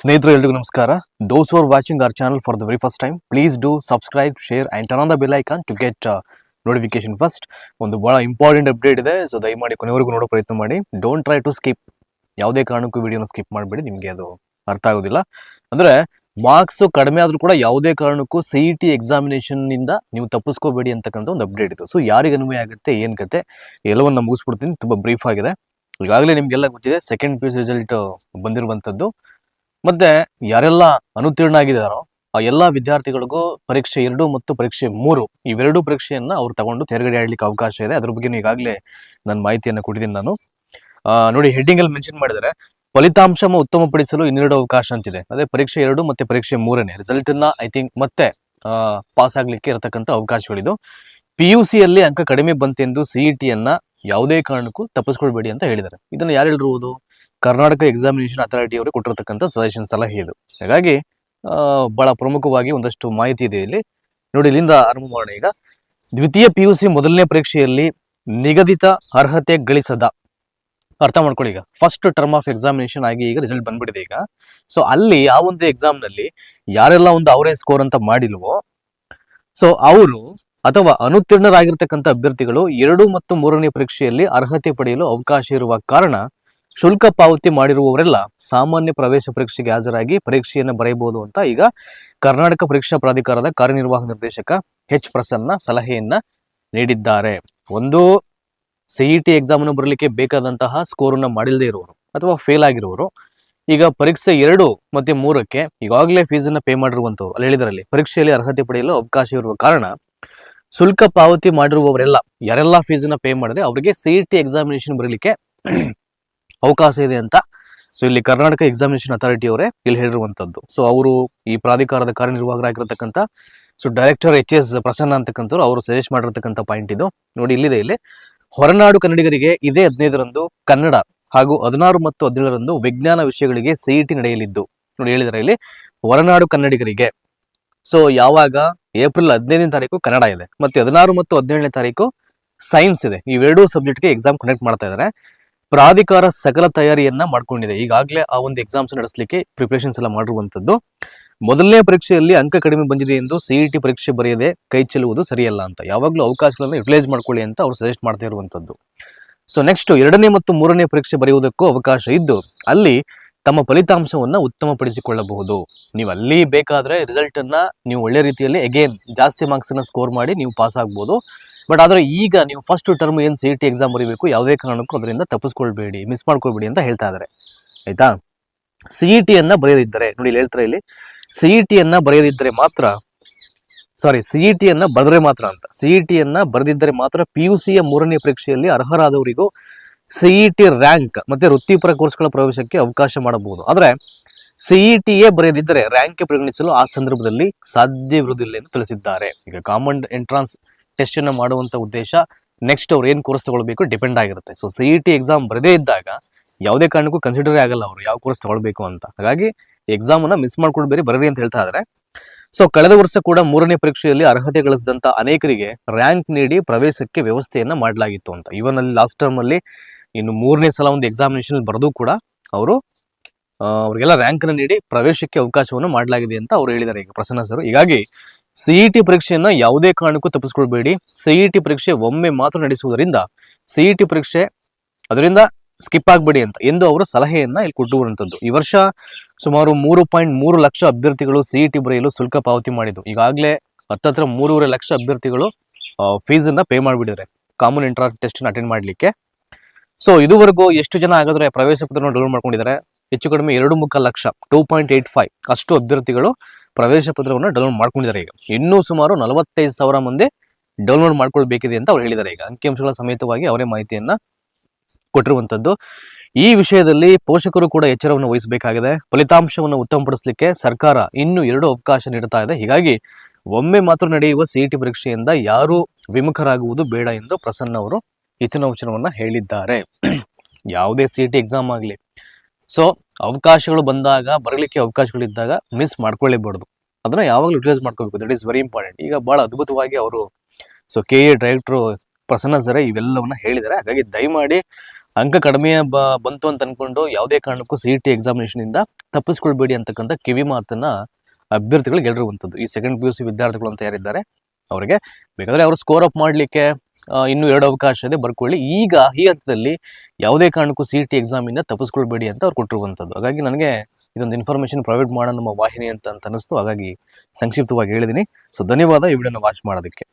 ಸ್ನೇಹಿತರು, ಎಲ್ರಿಗೂ ನಮಸ್ಕಾರ. Those are watching our channel for the very first time please do subscribe share and turn on the bell icon to get notification first ಒಂದು ಭಾಳ important update ಇದೆ so ದಯಮಾಡಿ ಕೊನೆವರೆಗೂ ನೋಡೋ ಪ್ರಯತ್ನ ಮಾಡಿ. ಡೋಂಟ್ ಟ್ರೈ ಟು ಸ್ಕಿಪ್ ಯಾವುದೇ ಕಾರಣಕ್ಕೂ ವಿಡಿಯೋನ ಸ್ಕಿಪ್ ಮಾಡಬೇಡಿ, ನಿಮಗೆ ಅದು ಅರ್ಥ ಆಗೋದಿಲ್ಲ. ಅಂದರೆ ಮಾರ್ಕ್ಸ್ ಕಡಿಮೆ ಆದರೂ ಕೂಡ ಯಾವುದೇ ಕಾರಣಕ್ಕೂ ಸಿ ಇ ಟಿ ಎಕ್ಸಾಮಿನೇಷನ್ನಿಂದ ನೀವು ತಪ್ಪಿಸ್ಕೋಬೇಡಿ ಅಂತಕ್ಕಂಥ ಒಂದು ಅಪ್ಡೇಟ್ ಇದು. ಸೊ ಯಾರಿಗೆ ಅನ್ವಯ ಆಗುತ್ತೆ, ಏನು ಕತೆ, ಎಲ್ಲವನ್ನ ಮುಗಿಸ್ಬಿಡ್ತೀನಿ. ತುಂಬ ಬ್ರೀಫ್ ಆಗಿದೆ. ಈಗಾಗಲೇ ನಿಮಗೆಲ್ಲ ಗೊತ್ತಿದೆ ಸೆಕೆಂಡ್ ಪಿ ಯು ರಿಸಲ್ಟ್ ಬಂದಿರುವಂಥದ್ದು. ಮತ್ತೆ ಯಾರೆಲ್ಲ ಅನುತ್ತೀರ್ಣ ಆಗಿದಾರೋ ಆ ಎಲ್ಲಾ ವಿದ್ಯಾರ್ಥಿಗಳಿಗೂ ಪರೀಕ್ಷೆ ಎರಡು ಮತ್ತು ಪರೀಕ್ಷೆ ಮೂರು ಇವೆರಡು ಪರೀಕ್ಷೆಯನ್ನ ಅವ್ರು ತಗೊಂಡು ತೆರಗಡೆ ಆಡ್ಲಿಕ್ಕೆ ಅವಕಾಶ ಇದೆ. ಅದ್ರ ಬಗ್ಗೆ ಈಗಾಗಲೇ ನನ್ನ ಮಾಹಿತಿಯನ್ನು ಕೊಟ್ಟಿದ್ದೀನಿ ನಾನು. ನೋಡಿ ಹೆಡ್ಡಿಂಗ್ ಅಲ್ಲಿ ಮೆನ್ಷನ್ ಮಾಡಿದರೆ ಫಲಿತಾಂಶ ಉತ್ತಮಪಡಿಸಲು ಇನ್ನೆರಡು ಅವಕಾಶ ಅಂತಿದೆ. ಅದೇ ಪರೀಕ್ಷೆ ಎರಡು ಮತ್ತೆ ಪರೀಕ್ಷೆ ಮೂರನೇ. ರಿಸಲ್ಟ್ ಅನ್ನ ಐ ಥಿಂಕ್ ಮತ್ತೆ ಪಾಸ್ ಆಗ್ಲಿಕ್ಕೆ ಇರತಕ್ಕಂಥ ಅವಕಾಶಗಳಿದು. ಪಿ ಯು ಸಿಯಲ್ಲಿ ಅಂಕ ಕಡಿಮೆ ಬಂತೆಂದು ಸಿಇಟಿಯನ್ನ ಟಿಯನ್ನ ಯಾವುದೇ ಕಾರಣಕ್ಕೂ ತಪ್ಪಿಸ್ಕೊಳ್ಬೇಡಿ ಅಂತ ಹೇಳಿದ್ದಾರೆ. ಇದನ್ನ ಯಾರು ಹೇಳಿರುವುದು? ಕರ್ನಾಟಕ ಎಕ್ಸಾಮಿನೇಷನ್ ಅಥಾರಿಟಿ ಅವರು ಕೊಟ್ಟಿರತಕ್ಕಂಥ ಸಜೆಷನ್ ಸಲಹೆ ಇದು ಹಾಗಾಗಿ ಬಹಳ ಪ್ರಮುಖವಾಗಿ ಒಂದಷ್ಟು ಮಾಹಿತಿ ಇದೆ ಇಲ್ಲಿ. ನೋಡಿ, ಇಲ್ಲಿಂದ ಆರಂಭ ಮಾಡೋಣ ಈಗ. ದ್ವಿತೀಯ ಪಿ ಯು ಸಿ ಮೊದಲನೇ ಪರೀಕ್ಷೆಯಲ್ಲಿ ನಿಗದಿತ ಅರ್ಹತೆ ಗಳಿಸದ. ಅರ್ಥ ಮಾಡ್ಕೊಳ್ಳಿ ಈಗ. ಫಸ್ಟ್ ಟರ್ಮ್ ಆಫ್ ಎಕ್ಸಾಮಿನೇಷನ್ ಆಗಿ ಈಗ ರಿಸಲ್ಟ್ ಬಂದ್ಬಿಟ್ಟಿದೆ ಈಗ. ಸೊ ಅಲ್ಲಿ ಆ ಒಂದು ಎಕ್ಸಾಮ್ನಲ್ಲಿ ಯಾರೆಲ್ಲ ಒಂದು ಅವರೇ ಸ್ಕೋರ್ ಅಂತ ಮಾಡಿಲ್ವೋ ಸೊ ಅವರು ಅಥವಾ ಅನುತ್ತೀರ್ಣರಾಗಿರ್ತಕ್ಕಂಥ ಅಭ್ಯರ್ಥಿಗಳು ಎರಡು ಮತ್ತು ಮೂರನೇ ಪರೀಕ್ಷೆಯಲ್ಲಿ ಅರ್ಹತೆ ಪಡೆಯಲು ಅವಕಾಶ ಇರುವ ಕಾರಣ ಶುಲ್ಕ ಪಾವತಿ ಮಾಡಿರುವವರೆಲ್ಲ ಸಾಮಾನ್ಯ ಪ್ರವೇಶ ಪರೀಕ್ಷೆಗೆ ಹಾಜರಾಗಿ ಪರೀಕ್ಷೆಯನ್ನು ಬರೆಯಬಹುದು ಅಂತ ಈಗ ಕರ್ನಾಟಕ ಪರೀಕ್ಷಾ ಪ್ರಾಧಿಕಾರದ ಕಾರ್ಯನಿರ್ವಾಹಕ ನಿರ್ದೇಶಕ ಎಚ್ ಪ್ರಸನ್ನ ಸಲಹೆಯನ್ನ ನೀಡಿದ್ದಾರೆ. ಒಂದು ಸಿಇಟಿ ಎಕ್ಸಾಮ್ ಅನ್ನು ಬರಲಿಕ್ಕೆ ಬೇಕಾದಂತಹ ಅನ್ನು ಮಾಡಿಲ್ಲದೆ ಇರುವವರು ಅಥವಾ ಫೇಲ್ ಆಗಿರುವವರು ಈಗ ಪರೀಕ್ಷೆ ಎರಡು ಮತ್ತೆ ಮೂರಕ್ಕೆ ಈಗಾಗಲೇ ಫೀಸನ್ನ ಪೇ ಮಾಡಿರುವಂತವ್ರು, ಅಲ್ಲಿ ಹೇಳಿದರಲ್ಲಿ ಪರೀಕ್ಷೆಯಲ್ಲಿ ಅರ್ಹತೆ ಪಡೆಯಲು ಅವಕಾಶ ಇರುವ ಕಾರಣ ಶುಲ್ಕ ಪಾವತಿ ಮಾಡಿರುವವರೆಲ್ಲ ಯಾರೆಲ್ಲ ಫೀಸನ್ನ ಪೇ ಮಾಡಿದ್ರೆ ಅವರಿಗೆ ಸಿಇಟಿ ಎಕ್ಸಾಮಿನೇಷನ್ ಬರಲಿಕ್ಕೆ ಅವಕಾಶ ಇದೆ ಅಂತ. ಸೊ ಇಲ್ಲಿ ಕರ್ನಾಟಕ ಎಕ್ಸಾಮಿನೇಷನ್ ಅಥಾರಿಟಿ ಅವರೇ ಇಲ್ಲಿ ಹೇಳಿರುವಂತದ್ದು. ಸೊ ಅವರು ಈ ಪ್ರಾಧಿಕಾರದ ಕಾರ್ಯನಿರ್ವಾಹಕರಾಗಿರ್ತಕ್ಕಂಥ so director H S Prasanna ಅಂತಕ್ಕಂಥವ್ರು ಅವರು ಸಜೆಸ್ಟ್ ಮಾಡಿರ್ತಕ್ಕಂಥ ಪಾಯಿಂಟ್ ಇದು. ನೋಡಿ, ಇಲ್ಲಿದೆ ಇಲ್ಲಿ. ಹೊರನಾಡು ಕನ್ನಡಿಗರಿಗೆ ಇದೇ ಹದಿನೈದರಂದು ಕನ್ನಡ ಹಾಗೂ ಹದಿನಾರು ಮತ್ತು ಹದಿನೇಳರಂದು ವಿಜ್ಞಾನ ವಿಷಯಗಳಿಗೆ ಸಿಇಟಿ ನಡೆಯಲಿದ್ದು. ನೋಡಿ, ಹೇಳಿದರೆ ಇಲ್ಲಿ. ಹೊರನಾಡು ಕನ್ನಡಿಗರಿಗೆ. ಸೊ ಯಾವಾಗ? ಏಪ್ರಿಲ್ ಹದಿನೈದನೇ ತಾರೀಕು ಕನ್ನಡ ಇದೆ. ಮತ್ತೆ ಹದಿನಾರು ಮತ್ತು ಹದಿನೇಳನೇ ತಾರೀಕು ಸೈನ್ಸ್ ಇದೆ. ಇವೆರಡೂ ಸಬ್ಜೆಕ್ಟ್ಗೆ ಎಕ್ಸಾಮ್ ಕಂಡಕ್ಟ್ ಮಾಡ್ತಾ ಇದ್ದಾರೆ ಪ್ರಾಧಿಕಾರ ಸಕಲ ತಯಾರಿಯನ್ನ ಮಾಡ್ಕೊಂಡಿದೆ. ಈಗಾಗಲೇ ಆ ಒಂದು ಎಕ್ಸಾಮ್ಸ್ ನಡೆಸಲಿಕ್ಕೆ ಪ್ರಿಪರೇಷನ್ಸ್ ಎಲ್ಲ ಮಾಡಿರುವಂತದ್ದು. ಮೊದಲನೇ ಪರೀಕ್ಷೆಯಲ್ಲಿ ಅಂಕ ಕಡಿಮೆ ಬಂದಿದೆ ಎಂದು ಸಿಇಟಿ ಪರೀಕ್ಷೆ ಬರೆಯದೆ ಕೈ ಚೆಲ್ಲುವುದು ಸರಿಯಲ್ಲ ಅಂತ. ಯಾವಾಗಲೂ ಅವಕಾಶಗಳನ್ನು ಯುಟಿಲೈಸ್ ಮಾಡ್ಕೊಳ್ಳಿ ಅಂತ ಅವರು ಸಜೆಸ್ಟ್ ಮಾಡ್ತಾ ಇರುವಂತದ್ದು. ಸೊ ನೆಕ್ಸ್ಟ್ ಎರಡನೇ ಮತ್ತು ಮೂರನೇ ಪರೀಕ್ಷೆ ಬರೆಯುವುದಕ್ಕೂ ಅವಕಾಶ ಇದ್ದು, ಅಲ್ಲಿ ತಮ್ಮ ಫಲಿತಾಂಶವನ್ನ ಉತ್ತಮಪಡಿಸಿಕೊಳ್ಳಬಹುದು. ನೀವು ಅಲ್ಲಿ ಬೇಕಾದ್ರೆ ರಿಸಲ್ಟ್ ಅನ್ನ ನೀವು ಒಳ್ಳೆ ರೀತಿಯಲ್ಲಿ ಅಗೇನ್ ಜಾಸ್ತಿ ಮಾರ್ಕ್ಸ್ ಅನ್ನ ಸ್ಕೋರ್ ಮಾಡಿ ನೀವು ಪಾಸ್ ಆಗ್ಬೋದು. ಬಟ್ ಆದ್ರೆ ಈಗ ನೀವು ಫಸ್ಟ್ ಟರ್ಮ್ ಏನ್ ಸಿ ಟಿ ಎಕ್ಸಾಮ್ ಬರೀಬೇಕು, ಯಾವುದೇ ಕಾರಣಕ್ಕೂ ಅದರಿಂದ ತಪ್ಪಿಸ್ಕೊಳ್ಬೇಡಿ ಮಿಸ್ ಮಾಡ್ಕೊಳ್ಬೇಡಿ ಅಂತ ಹೇಳ್ತಾ ಇದ್ದಾರೆ ಆಯ್ತಾ? ಇ ಟಿಯನ್ನು ಬರೆಯದಿದ್ದರೆ, ನೋಡಿ ಹೇಳ್ತಾರೆ ಇಲ್ಲಿ ಸಿಇ ಟಿಯನ್ನು ಬರೆಯದಿದ್ದರೆ ಮಾತ್ರ ಸಾರಿ ಸಿಇ ಟಿಯನ್ನು ಬರೆದ್ರೆ ಮಾತ್ರ ಅಂತ. ಸಿಇ ಟಿಯನ್ನು ಬರೆದಿದ್ದರೆ ಮಾತ್ರ ಪಿ ಯು ಸಿಯ ಮೂರನೇ ಪರೀಕ್ಷೆಯಲ್ಲಿ ಅರ್ಹರಾದವರಿಗೂ ಸಿಇ ಟಿ ರ್ಯಾಂಕ್ ಮತ್ತೆ ವೃತ್ತಿಪರ ಕೋರ್ಸ್ಗಳ ಪ್ರವೇಶಕ್ಕೆ ಅವಕಾಶ ಮಾಡಬಹುದು. ಆದ್ರೆ ಸಿಇ ಎ ಬರೆಯದಿದ್ದರೆ ರ್ಯಾಂಕ್ ಪರಿಗಣಿಸಲು ಆ ಸಂದರ್ಭದಲ್ಲಿ ಸಾಧ್ಯವಿರುವುದಿಲ್ಲ ಎಂದು ತಿಳಿಸಿದ್ದಾರೆ. ಈಗ ಕಾಮನ್ ಎಂಟ್ರಾನ್ಸ್ ಟೆಸ್ಟ್ ಅನ್ನ ಮಾಡುವಂತ ಉದ್ದೇಶ ನೆಕ್ಸ್ಟ್ ಅವ್ರು ಏನ್ ಕೋರ್ಸ್ ತಗೊಳ್ಬೇಕು ಡಿಪೆಂಡ್ ಆಗಿರುತ್ತೆ. ಸೊ ಸಿಇ ಟಿ ಎಕ್ಸಾಮ್ ಬರದೇ ಇದ್ದಾಗ ಯಾವುದೇ ಕಾರಣಕ್ಕೂ ಕನ್ಸಿಡರ್ ಆಗಲ್ಲ ಅವರು, ಯಾವ ಕೋರ್ಸ್ ತಗೊಳ್ಬೇಕು ಅಂತ. ಹಾಗಾಗಿ ಎಕ್ಸಾಮ್ ಅನ್ನ ಮಿಸ್ ಮಾಡ್ಕೊಳ್ಬೇಡಿ, ಬರ್ರಿ ಅಂತ ಹೇಳ್ತಾ ಇದ್ದಾರೆ ಸೊ ಕಳೆದ ವರ್ಷ ಕೂಡ ಮೂರನೇ ಪರೀಕ್ಷೆಯಲ್ಲಿ ಅರ್ಹತೆ ಗಳಿಸಿದಂತ ಅನೇಕರಿಗೆ ರ್ಯಾಂಕ್ ನೀಡಿ ಪ್ರವೇಶಕ್ಕೆ ವ್ಯವಸ್ಥೆಯನ್ನ ಮಾಡಲಾಗಿತ್ತು ಅಂತ. ಇವನ್ ಅಲ್ಲಿ ಲಾಸ್ಟ್ ಟರ್ಮ್ ಅಲ್ಲಿ ಇನ್ನು ಮೂರನೇ ಸಲ ಒಂದು ಎಕ್ಸಾಮಿನೇಷನ್ ಬರೆದು ಕೂಡ ಅವರು ಅವರಿಗೆಲ್ಲ ರ್ಯಾಂಕ್ ನೀಡಿ ಪ್ರವೇಶಕ್ಕೆ ಅವಕಾಶವನ್ನು ಮಾಡಲಾಗಿದೆ ಅಂತ ಅವರು ಹೇಳಿದ್ದಾರೆ ಈಗ ಪ್ರಸನ್ನ ಸರ್ ಹೀಗಾಗಿ ಸಿಇಟಿ ಪರೀಕ್ಷೆಯನ್ನ ಯಾವುದೇ ಕಾರಣಕ್ಕೂ ತಪ್ಪಿಸ್ಕೊಳ್ಬೇಡಿ. ಸಿಇಟಿ ಪರೀಕ್ಷೆ ಒಮ್ಮೆ ಮಾತ್ರ ನಡೆಸುವುದರಿಂದ ಸಿಇಟಿ ಪರೀಕ್ಷೆ ಅದರಿಂದ ಸ್ಕಿಪ್ ಆಗಬೇಡಿ ಅಂತ ಎಂದು ಅವರು ಸಲಹೆಯನ್ನ ಇಲ್ಲಿ ಕೊಟ್ಟಿರುವಂತದ್ದು ಈ ವರ್ಷ ಸುಮಾರು ಮೂರು ಪಾಯಿಂಟ್ ಮೂರು ಲಕ್ಷ ಅಭ್ಯರ್ಥಿಗಳು ಸಿಇಟಿ ಬರೆಯಲು ಶುಲ್ಕ ಪಾವತಿ ಮಾಡಿದ್ದು. ಈಗಾಗಲೇ ಹತ್ತತ್ರ ಮೂರುವರೆ ಲಕ್ಷ ಅಭ್ಯರ್ಥಿಗಳು ಫೀಸನ್ನ ಪೇ ಮಾಡಿಬಿಟ್ಟಿದ್ದಾರೆ. ಕಾಮನ್ ಎಂಟ್ರಾನ್ಸ್ ಟೆಸ್ಟ್ ಅಟೆಂಡ್ ಮಾಡಲಿಕ್ಕೆ. ಸೊ ಇದುವರೆಗೂ ಎಷ್ಟು ಜನ ಆಗಿದ್ರೆ ಪ್ರವೇಶ ಪತ್ರವನ್ನು ಡೌನ್ಲೋಡ್ ಮಾಡ್ಕೊಂಡಿದ್ದಾರೆ? ಹೆಚ್ಚು ಕಡಿಮೆ ಎರಡು ಮುಖ lakh two point eight five ಅಷ್ಟು ಅಭ್ಯರ್ಥಿಗಳು ಪ್ರವೇಶ ಪತ್ರವನ್ನು ಡೌನ್ಲೋಡ್ ಮಾಡ್ಕೊಂಡಿದ್ದಾರೆ ಈಗ. ಇನ್ನೂ ಸುಮಾರು ನಲವತ್ತೈದು ಸಾವಿರ ಮಂದಿ ಡೌನ್ಲೋಡ್ ಮಾಡ್ಕೊಳ್ಬೇಕಿದೆ ಅಂತ ಅವ್ರು ಹೇಳಿದ್ದಾರೆ ಈಗ. ಅಂಕಿಅಂಶಗಳ ಸಮೇತವಾಗಿ ಅವರೇ ಮಾಹಿತಿಯನ್ನ ಕೊಟ್ಟಿರುವಂತದ್ದು. ಈ ವಿಷಯದಲ್ಲಿ ಪೋಷಕರು ಕೂಡ ಎಚ್ಚರವನ್ನು ವಹಿಸಬೇಕಾಗಿದೆ. ಫಲಿತಾಂಶವನ್ನು ಉತ್ತಮಪಡಿಸಲಿಕ್ಕೆ ಸರ್ಕಾರ ಇನ್ನೂ ಎರಡು ಅವಕಾಶ ನೀಡುತ್ತಾ ಇದೆ. ಹೀಗಾಗಿ ಒಮ್ಮೆ ಮಾತ್ರ ನಡೆಯುವ ಸಿಇಟಿ ಪರೀಕ್ಷೆಯಿಂದ ಯಾರೂ ವಿಮುಖರಾಗುವುದು ಬೇಡ ಎಂದು ಪ್ರಸನ್ನ ಅವರು ಹಿತನವಚನವನ್ನ ಹೇಳಿದ್ದಾರೆ. ಯಾವುದೇ ಸಿಇಟಿ ಎಕ್ಸಾಮ್ ಆಗಲಿ. ಸೊ ಅವಕಾಶಗಳು ಬಂದಾಗ, ಬರಲಿಕ್ಕೆ ಅವಕಾಶಗಳಿದ್ದಾಗ ಮಿಸ್ ಮಾಡ್ಕೊಳ್ಳೇಬಾರ್ದು. ಅದನ್ನ ಯಾವಾಗಲೂ ಯುಟಿಲೈಸ್ ಮಾಡ್ಕೋಬೇಕು. ದಟ್ ಈಸ್ ವೆರಿ ಇಂಪಾರ್ಟೆಂಟ್ ಈಗ ಬಹಳ ಅದ್ಭುತವಾಗಿ ಅವರು so K A director Prasanna sir ಇವೆಲ್ಲವನ್ನ ಹೇಳಿದ್ದಾರೆ. ಹಾಗಾಗಿ ದಯಮಾಡಿ ಅಂಕ ಕಡಿಮೆ ಬಂತು ಅಂತ ಅನ್ಕೊಂಡು ಯಾವುದೇ ಕಾರಣಕ್ಕೂ ಸಿ ಟಿ ಎಕ್ಸಾಮಿನೇಷನಿಂದ ತಪ್ಪಿಸ್ಕೊಳ್ಬೇಡಿ ಅಂತಕ್ಕಂಥ ಕಿವಿ ಮಾತನ್ನ ಅಭ್ಯರ್ಥಿಗಳಿಗೆ ಹೇಳಿರುವಂಥದ್ದು ಈ ಸೆಕೆಂಡ್ ಪಿ ಯು ಸಿ ವಿದ್ಯಾರ್ಥಿಗಳು ಅಂತ ಯಾರಿದ್ದಾರೆ, ಅವರಿಗೆ. ಬೇಕಾದರೆ ಅವರು ಸ್ಕೋರ್ ಅಪ್ ಮಾಡಲಿಕ್ಕೆ ಇನ್ನೂ ಎರಡು ಅವಕಾಶ ಇದೆ, ಬರ್ಕೊಳ್ಳಿ. ಈಗ ಈ ಹಂತದಲ್ಲಿ ಯಾವುದೇ ಕಾರಣಕ್ಕೂ ಸಿ ಟಿ ಎಕ್ಸಾಮಿಂದ ತಪ್ಪಿಸ್ಕೊಳ್ಬೇಡಿ ಅಂತ ಅವ್ರು ಕೊಟ್ಟಿರುವಂಥದ್ದು. ಹಾಗಾಗಿ ನನಗೆ ಇದೊಂದು ಇನ್ಫಾರ್ಮೇಷನ್ ಪ್ರೊವೈಡ್ ಮಾಡೋಣ ನಮ್ಮ ವಾಹಿನಿ ಅಂತ ಅಂತ ಅನ್ನಿಸ್ತು. ಹಾಗಾಗಿ ಸಂಕ್ಷಿಪ್ತವಾಗಿ ಹೇಳಿದ್ದೀನಿ ಸೊ ಧನ್ಯವಾದ ಈ ವಿಡಿಯೋನ ವಾಚ್ ಮಾಡೋದಕ್ಕೆ.